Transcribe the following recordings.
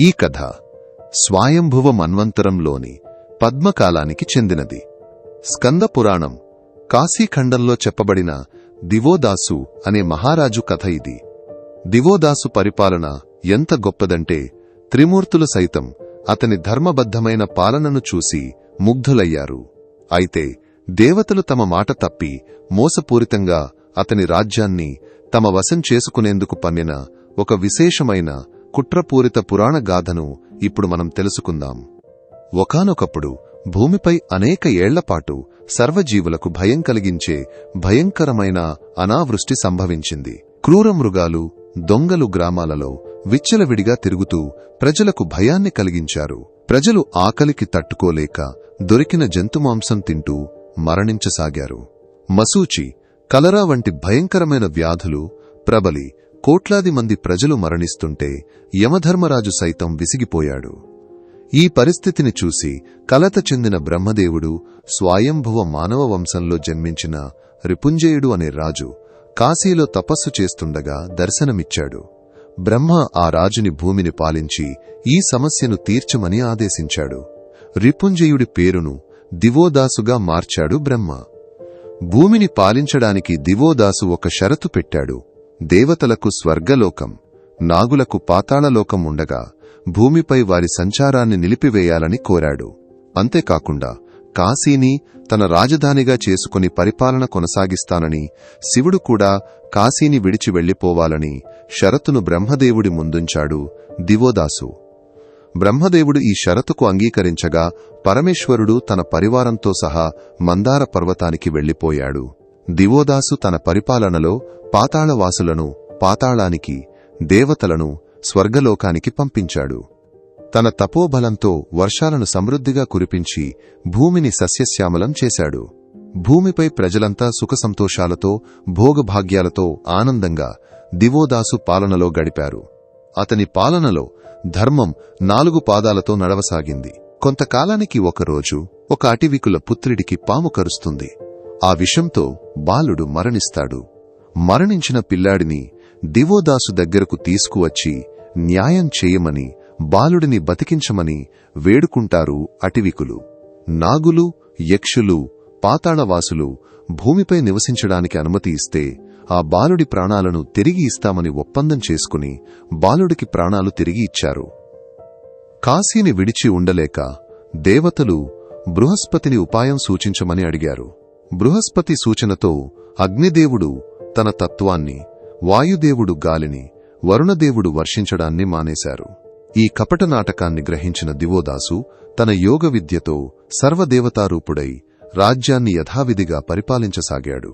ఈ కథ స్వాయంభువ మన్వంతరంలోని పద్మకాలానికి చెందినది. స్కంద పురాణం కాశీఖండంలో చెప్పబడిన దివోదాసు అనే మహారాజు కథ ఇది. దివోదాసు పరిపాలన ఎంత గొప్పదంటే త్రిమూర్తులు సైతం అతని ధర్మబద్ధమైన పాలనను చూసి ముగ్ధులయ్యారు. అయితే దేవతలు తమ మాట తప్పి మోసపూరితంగా అతని రాజ్యాన్ని తమ వశం చేసుకునేందుకు పన్నిన ఒక విశేషమైన కుట్రపూరిత పురాణ గాథను ఇప్పుడు మనం తెలుసుకుందాం. ఒకానొకప్పుడు భూమిపై అనేక ఏళ్ళపాటు సర్వజీవులకు భయం కలిగించే భయంకరమైన అనావృష్టి సంభవించింది. క్రూర మృగాలు దొంగలు గ్రామాలలో విచ్చలవిడిగా తిరుగుతూ ప్రజలకు భయాన్ని కలిగించారు. ప్రజలు ఆకలికి తట్టుకోలేక దొరికిన జంతుమాంసం తింటూ మరణించసాగారు. మసూచి కలరా వంటి భయంకరమైన వ్యాధులు ప్రబలి కోట్లాది మంది ప్రజలు మరణిస్తుంటే యమధర్మరాజు సైతం విసిగిపోయాడు. ఈ పరిస్థితిని చూసి కలత చెందిన బ్రహ్మదేవుడు స్వాయంభువ మానవ వంశంలో జన్మించిన రిపుంజయుడు అనే రాజు కాశీలో తపస్సు చేస్తుండగా దర్శనమిచ్చాడు. బ్రహ్మ ఆ రాజుని భూమిని పాలించి ఈ సమస్యను తీర్చమని ఆదేశించాడు. రిపుంజయుడి పేరును దివోదాసుగా మార్చాడు బ్రహ్మ. భూమిని పాలించడానికి దివోదాసు ఒక షరతు పెట్టాడు. దేవతలకు స్వర్గలోకం నాగులకు పాతాళలోకం ఉండగా భూమిపై వారి సంచారాన్ని నిలిపివేయాలని కోరాడు. అంతేకాకుండా కాశీని తన రాజధానిగా చేసుకుని పరిపాలన కొనసాగిస్తానని శివుడు కూడా కాశీని విడిచి వెళ్ళిపోవాలని షరతును బ్రహ్మదేవుడి ముందుంచాడు దివోదాసు. బ్రహ్మదేవుడు ఈ షరతుకు అంగీకరించగా పరమేశ్వరుడు తన పరివారంతో సహా మందార పర్వతానికి వెళ్ళిపోయాడు దివోదాసు తన పరిపాలనలో పాతాళవాసులను పాతాళానికి దేవతలను స్వర్గలోకానికి పంపించాడు. తన తపోబలంతో వర్షాలను సమృద్ధిగా కురిపించి భూమిని సస్యశ్యామలం చేశాడు. భూమిపై ప్రజలంతా సుఖసంతోషాలతో భోగభాగ్యాలతో ఆనందంగా దివోదాసు పాలనలో గడిపారు. అతని పాలనలో ధర్మం నాలుగు పాదాలతో నడవసాగింది. కొంతకాలానికి ఒకరోజు ఒక అటివికుల పుత్రుడికి పాము కరుస్తుంది. ఆ విషంతో బాలుడు మరణిస్తాడు. మరణించిన పిల్లాడిని దివోదాసు దగ్గరకు తీసుకువచ్చి న్యాయం చేయమని బాలుడిని బతికించమని వేడుకుంటారు అటివికులు. నాగులు యక్షులు పాతాళవాసులు భూమిపై నివసించడానికి అనుమతి ఇస్తే ఆ బాలుడి ప్రాణాలను తిరిగి ఇస్తామని ఒప్పందం చేసుకుని బాలుడికి ప్రాణాలు తిరిగి ఇచ్చారు. కాశీని విడిచి ఉండలేక దేవతలు బృహస్పతిని ఉపాయం సూచించమని అడిగారు. బృహస్పతి సూచనతో అగ్నిదేవుడు తన తత్వాన్ని వాయుదేవుడు గాలిని వరుణదేవుడు వర్షించడాన్ని మానేశారు. ఈ కపట నాటకాన్ని గ్రహించిన దివోదాసు తన యోగ విద్యతో సర్వదేవతారూపుడై రాజ్యాన్ని యథావిధిగా పరిపాలించసాగాడు.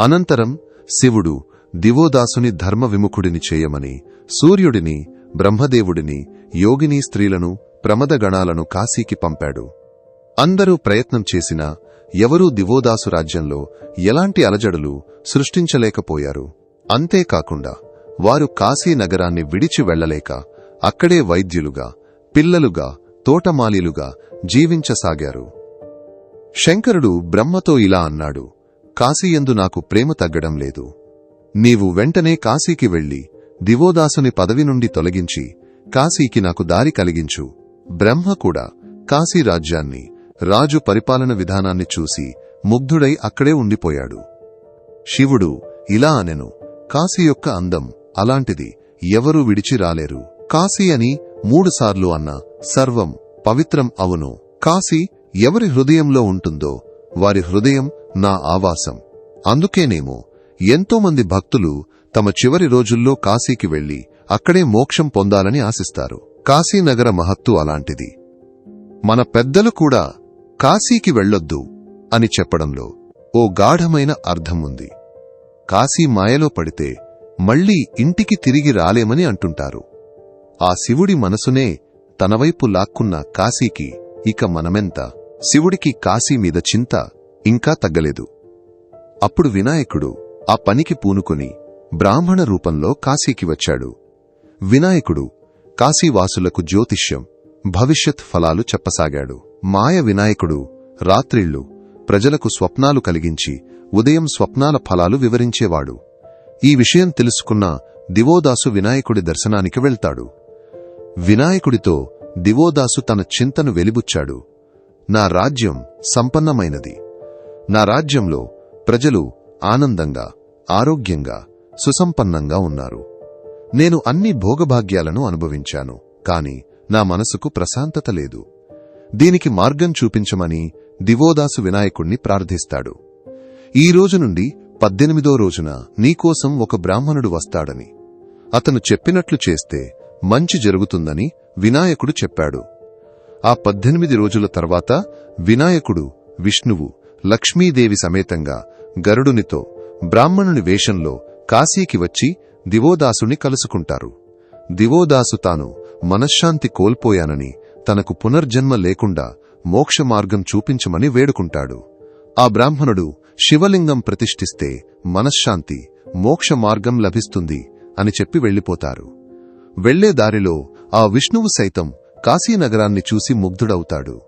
అనంతరం శివుడు దివోదాసుని ధర్మ విముఖుడిని చేయమని సూర్యుడిని బ్రహ్మదేవుడిని యోగినీ స్త్రీలను ప్రమదగణాలను కాశీకి పంపాడు. అందరూ ప్రయత్నం చేసినా ఎవరూ దివోదాసు రాజ్యంలో ఎలాంటి అలజడులు సృష్టించలేకపోయారు. అంతేకాకుండా వారు కాశీ నగరాన్ని విడిచి వెళ్ళలేక అక్కడే వైద్యులుగా పిల్లలుగా తోటమాలీలుగా జీవించసాగారు. శంకరుడు బ్రహ్మతో ఇలా అన్నాడు కాశీయందు నాకు ప్రేమ తగ్గడం లేదు. నీవు వెంటనే కాశీకి వెళ్ళి దివోదాసుని పదవి నుండి తొలగించి కాశీకి నాకు దారి కలిగించు. బ్రహ్మ కూడా కాశీ రాజ్యాన్ని రాజు పరిపాలన విధానాన్ని చూసి ముగ్ధుడై అక్కడే ఉండిపోయాడు. శివుడు ఇలా అనెను కాశీ యొక్క అందం అలాంటిది ఎవరూ విడిచి రాలేరు. కాశీ అని మూడుసార్లు అన్న సర్వం పవిత్రం అవును. కాశీ ఎవరి హృదయంలో ఉంటుందో వారి హృదయం నా ఆవాసం. అందుకేనేమో ఎంతోమంది భక్తులు తమ చివరి రోజుల్లో కాశీకి వెళ్ళి అక్కడే మోక్షం పొందాలని ఆశిస్తారు. కాశీనగర మహత్తు అలాంటిది. మన పెద్దలు కూడా కాశీకి వెళ్ళొద్దు అని చెప్పడంలో ఓ గాఢమైన అర్థం ఉంది కాశీ మాయలో పడితే మళ్ళీ ఇంటికి తిరిగి రాలేమని అంటుంటారు. ఆ శివుడి మనసునే తనవైపు లాక్కున్న కాశీకి ఇక మనమెంత? శివుడికి కాశీ మీద చింత ఇంకా తగ్గలేదు. అప్పుడు వినాయకుడు ఆ పనికి పూనుకొని బ్రాహ్మణ రూపంలో కాశీకి వచ్చాడు. వినాయకుడు కాశీవాసులకు జ్యోతిష్యం భవిష్యత్ ఫలాలు చెప్పసాగాడు. మాయ వినాయకుడు రాత్రిళ్ళు ప్రజలకు స్వప్నాలు కలిగించి ఉదయం స్వప్నాల ఫలాలు వివరించేవాడు. ఈ విషయం తెలుసుకున్న దివోదాసు వినాయకుడి దర్శనానికి వెళ్తాడు. వినాయకుడితో దివోదాసు తన చింతను వెలిబుచ్చాడు. నా రాజ్యం సంపన్నమైనది. నా రాజ్యంలో ప్రజలు ఆనందంగా ఆరోగ్యంగా సుసంపన్నంగా ఉన్నారు. నేను అన్ని భోగభాగ్యాలను అనుభవించాను. కాని నా మనసుకు ప్రశాంతత లేదు. దీనికి మార్గం చూపించమని దివోదాసు వినాయకుణ్ణి ప్రార్థిస్తాడు. ఈ రోజు నుండి పద్దెనిమిదో రోజున నీకోసం ఒక బ్రాహ్మణుడు వస్తాడని. అతను చెప్పినట్లు చేస్తే మంచి జరుగుతుందని వినాయకుడు చెప్పాడు. ఆ పద్దెనిమిది రోజుల తర్వాత వినాయకుడు విష్ణువు లక్ష్మీదేవి సమేతంగా గరుడునితో బ్రాహ్మణుని వేషంలో కాశీకి వచ్చి దివోదాసుని కలుసుకుంటారు. దివోదాసు తాను మనశ్శాంతి కోల్పోయానని తనకు పునర్జన్మ లేకుండా మోక్ష మార్గం చూపించమని వేడుకుంటాడు. ఆ బ్రాహ్మణుడు శివలింగం ప్రతిష్ఠిస్తే మనశ్శాంతి మోక్ష మార్గం లభిస్తుంది అని చెప్పి వెళ్ళిపోతారు వెళ్ళే దారిలో ఆ విష్ణువు సైతం కాశీనగరాన్ని చూసి ముగ్ధుడవుతాడు.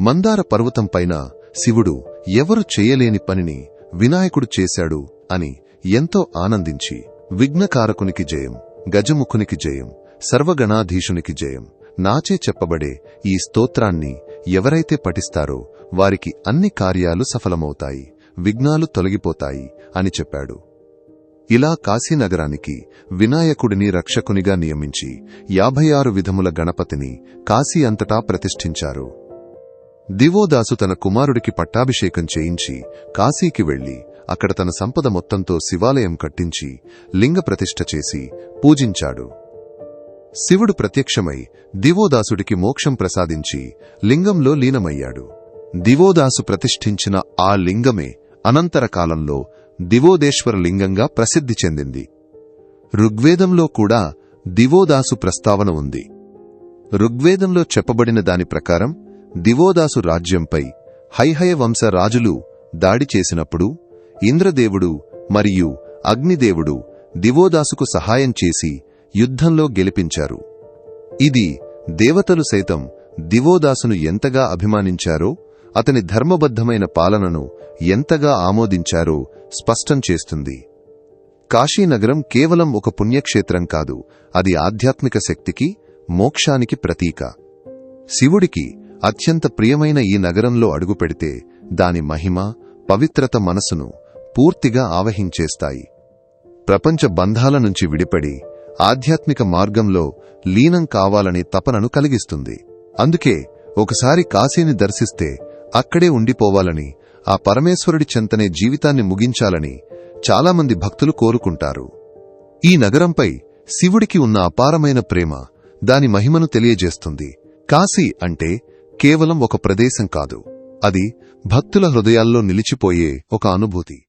మందార పర్వతం పైన శివుడు ఎవరు చేయలేని పనిని వినాయకుడు చేశాడు అని ఎంతో ఆనందించి విఘ్నకారకునికి జయం గజముఖునికి జయం సర్వగణాధీశునికి జయం. నాచే చెప్పబడే ఈ స్తోత్రాన్ని ఎవరైతే పఠిస్తారో వారికి అన్ని కార్యాలు సఫలమవుతాయి విఘ్నాలు తొలగిపోతాయి అని చెప్పాడు. ఇలా కాశీనగరానికి వినాయకుడిని రక్షకునిగా నియమించి యాభై ఆరు విధముల గణపతిని కాశీ అంతటా ప్రతిష్ఠించారు. దివోదాసు తన కుమారుడికి పట్టాభిషేకం చేయించి కాశీకి వెళ్ళి అక్కడ తన సంపద మొత్తంతో శివాలయం కట్టించి లింగ ప్రతిష్ఠ చేసి పూజించాడు. శివుడు ప్రత్యక్షమై దివోదాసుడికి మోక్షం ప్రసాదించి లింగంలో లీనమయ్యాడు. దివోదాసు ప్రతిష్ఠించిన ఆ లింగమే అనంతర కాలంలో దివోదేశ్వర లింగంగా ప్రసిద్ధి చెందింది. ఋగ్వేదంలో కూడా దివోదాసు ప్రస్తావన ఉంది. ఋగ్వేదంలో చెప్పబడిన దాని ప్రకారం దివోదాసు రాజ్యంపై హైహయ వంశ రాజులు దాడి చేసినప్పుడు ఇంద్రదేవుడు మరియు అగ్నిదేవుడు దివోదాసుకు సహాయం చేసి యుద్ధంలో గెలిపించారు. ఇది దేవతలు సైతం దివోదాసును ఎంతగా అభిమానించారో అతని ధర్మబద్ధమైన పాలనను ఎంతగా ఆమోదించారో స్పష్టం చేస్తుంది. కాశీనగరం కేవలం ఒక పుణ్యక్షేత్రం కాదు అది ఆధ్యాత్మిక శక్తికి మోక్షానికి ప్రతీక. శివుడికి అత్యంత ప్రియమైన ఈ నగరంలో అడుగుపెడితే దాని మహిమ పవిత్రత మనసును పూర్తిగా ఆవహించేస్తాయి. ప్రపంచ బంధాల నుంచి విడిపడి ఆధ్యాత్మిక మార్గంలో లీనం కావాలనే తపనను కలిగిస్తుంది. అందుకే ఒకసారి కాశీని దర్శిస్తే అక్కడే ఉండిపోవాలని ఆ పరమేశ్వరుడి చెంతనే జీవితాన్ని ముగించాలని చాలామంది భక్తులు కోరుకుంటారు. ఈ నగరంపై శివుడికి ఉన్న అపారమైన ప్రేమ దాని మహిమను తెలియజేస్తుంది. కాశీ అంటే కేవలం ఒక ప్రదేశం కాదు అది భక్తుల హృదయాల్లో నిలిచిపోయే ఒక అనుభూతి.